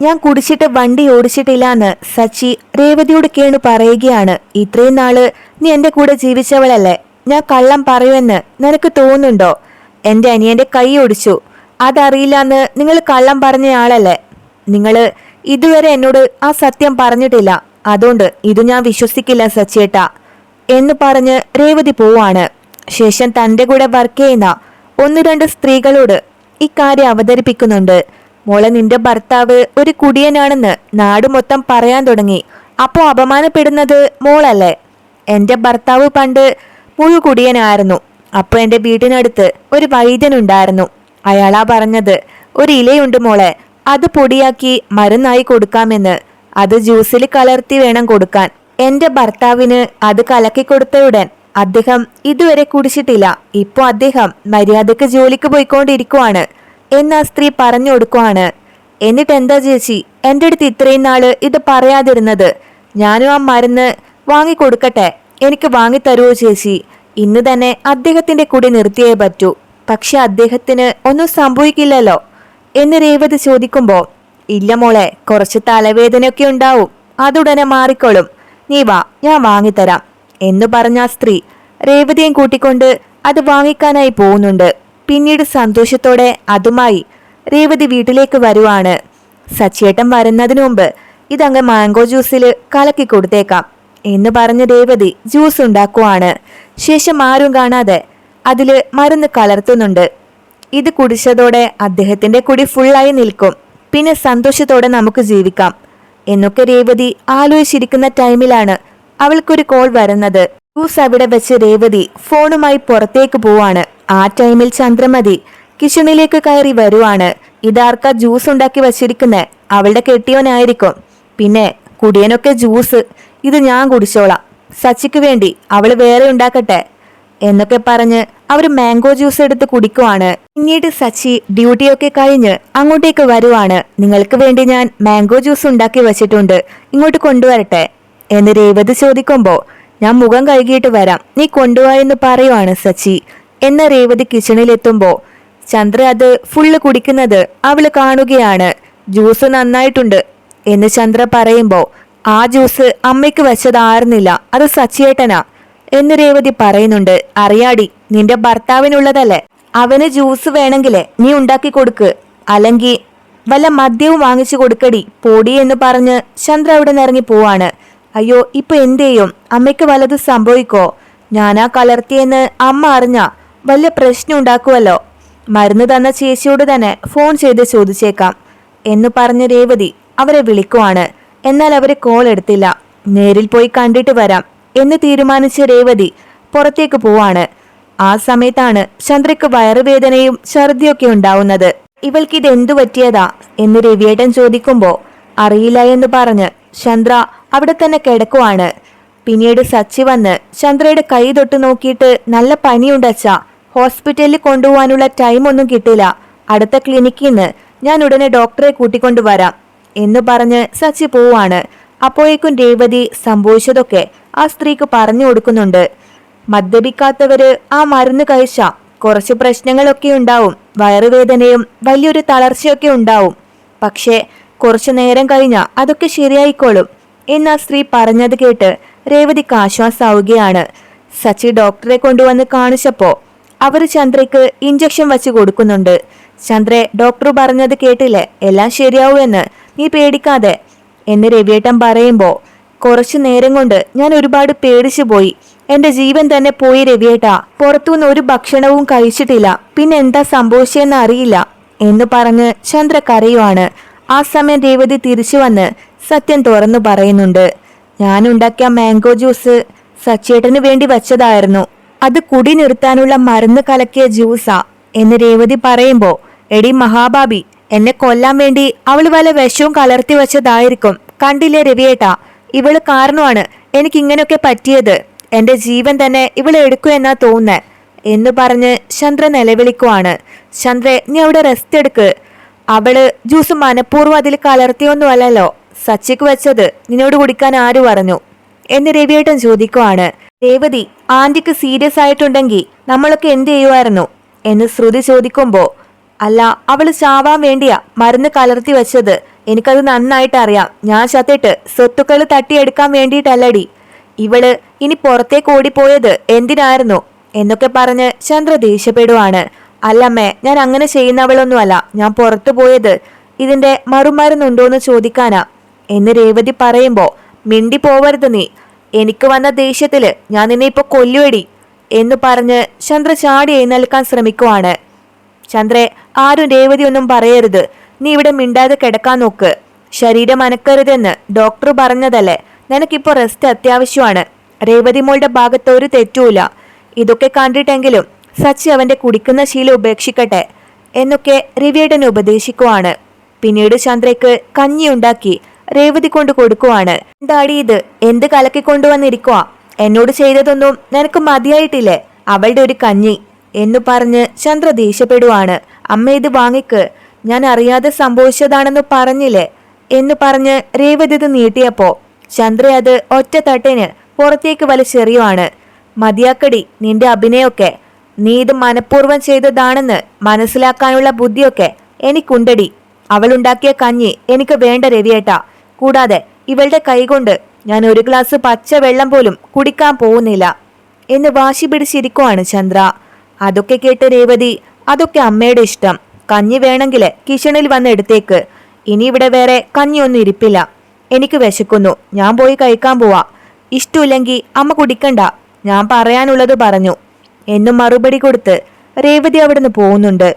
ഞാൻ കുടിച്ചിട്ട് വണ്ടി ഓടിച്ചിട്ടില്ല എന്ന് സച്ചി രേവതിയോട് കേണു പറയുകയാണ്. ഇത്രയും നാൾ നീ എന്റെ കൂടെ ജീവിച്ചവളല്ലേ? ഞാൻ കള്ളം പറയുമെന്ന് നിനക്ക് തോന്നുന്നുണ്ടോ? എന്റെ അനിയന്റെ കൈ ഒടിച്ചു. അതറിയില്ല എന്ന് നിങ്ങൾ കള്ളം പറഞ്ഞയാളല്ലേ നിങ്ങൾ ഇതുവരെ എന്നോട് ആ സത്യം പറഞ്ഞിട്ടില്ല. അതുകൊണ്ട് ഇത് ഞാൻ വിശ്വസിക്കില്ല സച്ചിയേട്ട എന്ന് പറഞ്ഞ് രേവതി പോവാണ്. ശേഷം തന്റെ കൂടെ വർക്ക് ചെയ്യുന്ന ഒന്ന് രണ്ട് സ്ത്രീകളോട് ഇക്കാര്യം അവതരിപ്പിക്കുന്നുണ്ട്. മോളെ നിന്റെ ഭർത്താവ് ഒരു കുടിയനാണെന്ന് നാട് മൊത്തം പറയാൻ തുടങ്ങി. അപ്പോൾ അപമാനപ്പെടുന്നത് മോളല്ലേ? എന്റെ ഭർത്താവ് പണ്ട് മുഴുകുടിയനായിരുന്നു. അപ്പോൾ എന്റെ വീടിനടുത്ത് ഒരു വൈദ്യനുണ്ടായിരുന്നു. അയാളാ പറഞ്ഞത് ഒരു ഇലയുണ്ട് മോളെ അത് പൊടിയാക്കി മരുന്നായി കൊടുക്കാമെന്ന്. അത് ജ്യൂസിൽ കലർത്തി വേണം കൊടുക്കാൻ. എന്റെ ഭർത്താവിന് അത് കലക്കി കൊടുത്തയുടൻ അദ്ദേഹം ഇതുവരെ കുടിച്ചിട്ടില്ല. ഇപ്പൊ അദ്ദേഹം മര്യാദയ്ക്ക് ജോലിക്ക് പോയിക്കൊണ്ടിരിക്കുവാണ്. എന്ന് ആ സ്ത്രീ പറഞ്ഞു കൊടുക്കുവാണ്. എന്നിട്ട് എന്താ ചേച്ചി? എന്റെ അടുത്ത് ഇത്രയും നാൾ ഇത് പറയാതിരുന്നത്. ഞാനും ആ മരുന്ന് വാങ്ങിക്കൊടുക്കട്ടെ. എനിക്ക് വാങ്ങിത്തരുവോ ചേച്ചി? ഇന്ന് തന്നെ അദ്ദേഹത്തിന്റെ കൂടി നിർത്തിയേ പറ്റൂ. പക്ഷെ അദ്ദേഹത്തിന് ഒന്നും സംഭവിക്കില്ലല്ലോ. എന്ന് രേവതി ചോദിക്കുമ്പോ ഇല്ല മോളെ കുറച്ച് തലവേദനയൊക്കെ ഉണ്ടാവും. അതുടനെ മാറിക്കോളും. നീ വാ ഞാൻ വാങ്ങിത്തരാം. എന്ന് പറഞ്ഞ സ്ത്രീ രേവതിയും കൂട്ടിക്കൊണ്ട് അത് വാങ്ങിക്കാനായി പോകുന്നുണ്ട്. പിന്നീട് സന്തോഷത്തോടെ അതുമായി രേവതി വീട്ടിലേക്ക് വരുവാണ്. സച്ചേട്ടൻ വരുന്നതിനു മുമ്പ് ഇതങ്ങ് മാംഗോ ജ്യൂസിൽ കലക്കി കൊടുത്തേക്കാം എന്ന് പറഞ്ഞ് രേവതി ജ്യൂസ് ഉണ്ടാക്കുവാണ്. ശേഷം ആരും കാണാതെ അതിൽ മരുന്ന് കലർത്തുന്നുണ്ട്. ഇത് കുടിച്ചതോടെ അദ്ദേഹത്തിന്റെ കുടി ഫുള്ളായി നിൽക്കും. പിന്നെ സന്തോഷത്തോടെ നമുക്ക് ജീവിക്കാം എന്നൊക്കെ രേവതി ആലോചിച്ചിരിക്കുന്ന ടൈമിലാണ് അവൾക്കൊരു കോൾ വരുന്നത്. ജ്യൂസ് അവിടെ വെച്ച് രേവതി ഫോണുമായി പുറത്തേക്ക് പോവാണ്. ആ ടൈമിൽ ചന്ദ്രമതി കിച്ചണിലേക്ക് കയറി വരുവാണ്. ഇതാർക്കാ ജ്യൂസ് ഉണ്ടാക്കി വച്ചിരിക്കുന്നത് അവളുടെ കെട്ടിയവനായിരിക്കും. പിന്നെ കുടിയനൊക്കെ ജ്യൂസ് ഇത് ഞാൻ കുടിച്ചോളാം. സച്ചിക്ക് വേണ്ടി അവൾ വേറെ ഉണ്ടാക്കട്ടെ? എന്നൊക്കെ പറഞ്ഞ് അവർ മാംഗോ ജ്യൂസ് എടുത്ത് കുടിക്കുവാണ്. പിന്നീട് സച്ചി ഡ്യൂട്ടിയൊക്കെ കഴിഞ്ഞ് അങ്ങോട്ടേക്ക് വരുവാണ്. നിങ്ങൾക്ക് വേണ്ടി ഞാൻ മാംഗോ ജ്യൂസ് ഉണ്ടാക്കി വെച്ചിട്ടുണ്ട്. ഇങ്ങോട്ട് കൊണ്ടുവരട്ടെ? എന്ന് രേവതി ചോദിക്കുമ്പോൾ ഞാൻ മുഖം കഴുകിയിട്ട് വരാം. നീ കൊണ്ടുപോയെന്ന് പറയുവാണ് സച്ചി. എന്ന രേവതി കിച്ചണിലെത്തുമ്പോ ചന്ദ്ര അത് ഫുള്ള് കുടിക്കുന്നത് അവൾ കാണുകയാണ്. ജ്യൂസ് നന്നായിട്ടുണ്ട് എന്ന് ചന്ദ്ര പറയുമ്പോൾ ആ ജ്യൂസ് അമ്മയ്ക്ക് വെച്ചതായിരുന്നില്ല അത് സച്ചിയേട്ടനാ എന്ന് രേവതി പറയുന്നുണ്ട്. അറിയാടി നിന്റെ ഭർത്താവിനുള്ളതല്ലേ? അവന് ജ്യൂസ് വേണമെങ്കിലേ നീ ഉണ്ടാക്കി കൊടുക്ക്. അല്ലെങ്കിൽ വല്ല മദ്യവും വാങ്ങിച്ചു കൊടുക്കടി പൊടി എന്ന് പറഞ്ഞ് ചന്ദ്ര അവിടെ നിന്ന് ഇറങ്ങി പോവാണ്. അയ്യോ ഇപ്പൊ എന്ത് ചെയ്യും? അമ്മയ്ക്ക് വലത് സംഭവിക്കോ? ഞാനാ കലർത്തിയെന്ന് അമ്മ അറിഞ്ഞ വലിയ പ്രശ്നം ഉണ്ടാക്കുമല്ലോ മരുന്ന് തന്ന ചേച്ചിയോട് തന്നെ ഫോൺ ചെയ്ത് ചോദിച്ചേക്കാം. എന്ന് പറഞ്ഞ രേവതി അവരെ വിളിക്കുവാണ്. എന്നാൽ അവരെ കോൾ എടുത്തില്ല. നേരിൽ പോയി കണ്ടിട്ട് വരാം എന്ന് തീരുമാനിച്ച രേവതി പുറത്തേക്ക് പോവാണ്. ആ സമയത്താണ് ചന്ദ്രയ്ക്ക് വയറുവേദനയും ഛർദിയൊക്കെ ഉണ്ടാവുന്നത്. ഇവൾക്ക് ഇത് എന്തു പറ്റിയതാ എന്ന് രവിയേട്ടൻ ചോദിക്കുമ്പോ അറിയില്ല എന്ന് പറഞ്ഞ് ചന്ദ്ര അവിടെ തന്നെ കിടക്കുവാണ്. പിന്നീട് സച്ചി വന്ന് ചന്ദ്രയുടെ കൈ തൊട്ട് നോക്കിയിട്ട് നല്ല പനിയുണ്ടച്ചാ ഹോസ്പിറ്റലിൽ കൊണ്ടുപോകാനുള്ള ടൈം ഒന്നും കിട്ടില്ല. അടുത്ത ക്ലിനിക്കിൽ നിന്ന് ഞാൻ ഉടനെ ഡോക്ടറെ കൂട്ടിക്കൊണ്ടുവരാം എന്ന് പറഞ്ഞ് സച്ചി പോവാണ്. അപ്പോഴേക്കും രേവതി സംഭവിച്ചതൊക്കെ ആ സ്ത്രീക്ക് പറഞ്ഞു കൊടുക്കുന്നുണ്ട്. മദ്യപിക്കാത്തവര് ആ മരുന്ന് കഴിച്ച കുറച്ച് പ്രശ്നങ്ങളൊക്കെ ഉണ്ടാവും. വയറുവേദനയും വലിയൊരു തളർച്ചയൊക്കെ ഉണ്ടാവും. പക്ഷേ കുറച്ചു നേരം കഴിഞ്ഞാൽ അതൊക്കെ ശരിയായിക്കോളും എന്ന് ആ സ്ത്രീ പറഞ്ഞത് കേട്ട് രേവതിക്ക് ആശ്വാസമാവുകയാണ് സച്ചി ഡോക്ടറെ കൊണ്ടുവന്ന് കാണിച്ചപ്പോ അവർ ചന്ദ്രയ്ക്ക് ഇഞ്ചക്ഷൻ വച്ച് കൊടുക്കുന്നുണ്ട്. ചന്ദ്രെ ഡോക്ടർ പറഞ്ഞത് കേട്ടില്ലേ? എല്ലാം ശരിയാവുമെന്ന്. നീ പേടിക്കാതെ. എന്ന് രവിയേട്ടൻ പറയുമ്പോൾ കുറച്ചു നേരം കൊണ്ട് ഞാൻ ഒരുപാട് പേടിച്ചു പോയി. എന്റെ ജീവൻ തന്നെ പോയി രവിയേട്ടാ. പുറത്തുനിന്ന് ഒരു ഭക്ഷണവും കഴിച്ചിട്ടില്ല. പിന്നെ എന്താ സംഭവിച്ചതെന്ന് അറിയില്ല എന്ന് പറഞ്ഞ് ചന്ദ്ര കരയുവാണ്. ആ സമയം രേവതി തിരിച്ചു വന്ന് സത്യം തുറന്നു പറയുന്നുണ്ട്. ഞാൻ ഉണ്ടാക്കിയ മാംഗോ ജ്യൂസ് സച്ചേട്ടന് വേണ്ടി വെച്ചതായിരുന്നു. അത് കുടി നിർത്താനുള്ള മരുന്ന് കലക്കിയ ജ്യൂസാ എന്ന് രേവതി പറയുമ്പോ എടി മഹാബാബി എന്നെ കൊല്ലാൻ വേണ്ടി അവൾ വല്ല വിഷവും കലർത്തി വെച്ചതായിരിക്കും. കണ്ടില്ലേ രവിയേട്ടാ ഇവൾ കാരണമാണ് എനിക്ക് ഇങ്ങനെയൊക്കെ പറ്റിയത്. എന്റെ ജീവൻ തന്നെ ഇവൾ എടുക്കൂ എന്നാ തോന്നുന്നേ എന്ന് പറഞ്ഞ് ചന്ദ്ര നിലവിളിക്കുവാണ്. ചന്ദ്രെ നീ അവിടെ റെസ്റ്റ് എടുക്ക്. അവൾ ജ്യൂസ് മനഃപൂർവം അതിൽ കലർത്തിയൊന്നുമല്ലല്ലോ. സച്ചിക്ക് വെച്ചത് നിന്നോട് കുടിക്കാൻ ആര് പറഞ്ഞു? എന്ന് രവിയേട്ടൻ ചോദിക്കുവാണ്. രേവതി ആന്റിക്ക് സീരിയസ് ആയിട്ടുണ്ടെങ്കിൽ നമ്മളൊക്കെ എന്ത് ചെയ്യുമായിരുന്നു എന്ന് ശ്രുതി ചോദിക്കുമ്പോ അല്ല അവൾ ചാവാൻ വേണ്ടിയാ മരുന്ന് കലർത്തി വെച്ചത്. എനിക്കത് നന്നായിട്ട് അറിയാം. ഞാൻ ചത്തിട്ട് സ്വത്തുക്കൾ തട്ടിയെടുക്കാൻ വേണ്ടിയിട്ടല്ലടി. ഇവൾ ഇനി പുറത്തേക്ക് ഓടിപ്പോയത് എന്തിനായിരുന്നു? എന്നൊക്കെ പറഞ്ഞ് ചന്ദ്ര ദേഷ്യപ്പെടുവാണ്. അല്ലമ്മേ ഞാൻ അങ്ങനെ ചെയ്യുന്നവളൊന്നുമല്ല. ഞാൻ പുറത്തു പോയത് ഇതിന്റെ മറുമരുന്നുണ്ടോന്ന് ചോദിക്കാനാ. എന്ന് രേവതി പറയുമ്പോ മിണ്ടി പോവരുത് നീ. എനിക്ക് വന്ന ദേഷ്യത്തിൽ ഞാൻ നിന്നെ ഇപ്പൊ കൊല്ലുവടി എന്ന് പറഞ്ഞ് ചന്ദ്ര ചാടി എഴുന്നേൽക്കാൻ ശ്രമിക്കുവാണ്. ചന്ദ്രെ ആരും രേവതി ഒന്നും പറയരുത്. നീ ഇവിടെ മിണ്ടാതെ കിടക്കാൻ നോക്ക്. ശരീരം അനക്കരുതെന്ന് ഡോക്ടർ പറഞ്ഞതല്ലേ? നിനക്കിപ്പോ റെസ്റ്റ് അത്യാവശ്യമാണ്. രേവതി മോളുടെ ഭാഗത്ത് ഒരു തെറ്റുമില്ല. ഇതൊക്കെ കണ്ടിട്ടെങ്കിലും സച്ചി അവന്റെ കുടിക്കുന്ന ശീലം ഉപേക്ഷിക്കട്ടെ എന്നൊക്കെ രവിയേട്ടൻ ഉപദേശിക്കുവാണ്. പിന്നീട് ചന്ദ്രയ്ക്ക് കഞ്ഞി ഉണ്ടാക്കി രേവതി കൊണ്ട് കൊടുക്കുവാണ്. എന്താടി ഇത് എന്ത് കലക്കി കൊണ്ടുവന്നിരിക്കുവാ? എന്നോട് ചെയ്തതൊന്നും നിനക്ക് മതിയായിട്ടില്ലേ? അവളുടെ ഒരു കഞ്ഞി എന്നു പറഞ്ഞ് ചന്ദ്ര ദേഷ്യപ്പെടുവാണ്. അമ്മ ഇത് വാങ്ങിക്ക്. ഞാൻ അറിയാതെ സംഭവിച്ചതാണെന്ന് പറഞ്ഞില്ലേ? എന്ന് പറഞ്ഞ് രേവതി ഇത് നീട്ടിയപ്പോ ചന്ദ്ര അത് ഒറ്റ തട്ടിന് പുറത്തേക്ക് വലിച്ചെറിയുവാണ് മതിയാക്കടി നിന്റെ അഭിനയൊക്കെ. നീ ഇത് മനഃപൂർവം ചെയ്തതാണെന്ന് മനസ്സിലാക്കാനുള്ള ബുദ്ധിയൊക്കെ എനിക്കുണ്ടടി. അവളുണ്ടാക്കിയ കഞ്ഞി എനിക്ക് വേണ്ട രവിയേട്ടാ. കൂടാതെ ഇവളുടെ കൈകൊണ്ട് ഞാൻ ഒരു ഗ്ലാസ് പച്ച വെള്ളം പോലും കുടിക്കാൻ പോകുന്നില്ല എന്ന് വാശി പിടിച്ചിരിക്കുവാണ് ചന്ദ്ര. അതൊക്കെ കേട്ട് രേവതി അതൊക്കെ അമ്മയുടെ ഇഷ്ടം. കഞ്ഞി വേണമെങ്കിൽ കിച്ചണിൽ വന്ന് എടുത്തേക്ക്. ഇനി ഇവിടെ വേറെ കഞ്ഞിയൊന്നും ഇരിപ്പില്ല. എനിക്ക് വിശക്കുന്നു. ഞാൻ പോയി കഴിക്കാൻ പോവാ. ഇഷ്ടമില്ലെങ്കിൽ അമ്മ കുടിക്കണ്ട. ഞാൻ പറയാനുള്ളത് പറഞ്ഞു. എന്നും മറുപടി കൊടുത്ത് രേവതി അവിടുന്ന് പോകുന്നുണ്ട്.